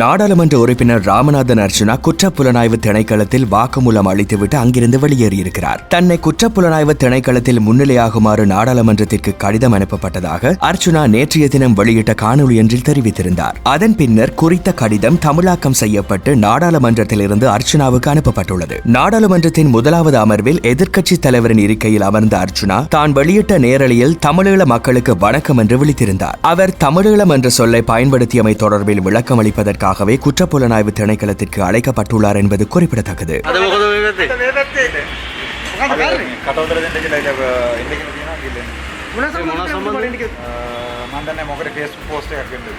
நாடாளுமன்ற உறுப்பினர் ராமநாதன் அர்ஜுனா குற்றப்புலனாய்வு திணைக்களத்தில் வாக்குமூலம் அளித்துவிட்டு அங்கிருந்து வெளியேறியிருக்கிறார். தன்னை குற்றப்புலனாய்வு திணைக்களத்தில் முன்னிலையாகுமாறு நாடாளுமன்றத்திற்கு கடிதம் அனுப்பப்பட்டதாக அர்ச்சுனா நேற்றைய தினம் வெளியிட்ட காணொலி ஒன்றில் தெரிவித்திருந்தார். அதன் பின்னர் குறித்த கடிதம் தமிழாக்கம் செய்யப்பட்டு நாடாளுமன்றத்திலிருந்து அர்ச்சுனாவுக்கு அனுப்பப்பட்டுள்ளது. நாடாளுமன்றத்தின் முதலாவது அமர்வில் எதிர்க்கட்சி தலைவரின் இருக்கையில் அமர்ந்த அர்ச்சுனா தான் வெளியிட்ட நேரலையில் தமிழீழ மக்களுக்கு வணக்கம் என்று விழித்திருந்தார். அவர் தமிழீழம் என்ற சொல்லை பயன்படுத்தியமை தொடர்பில் விளக்கம் விசாரணைக்காகவே குற்றப்புலனாய்வு திணைக்களத்திற்கு அழைக்கப்பட்டுள்ளார் என்பது குறிப்பிடத்தக்கது. మొన్న సంబంధించి మందనే ఒకటి ఫేస్బుక్ పోస్ట్ కట్టిండు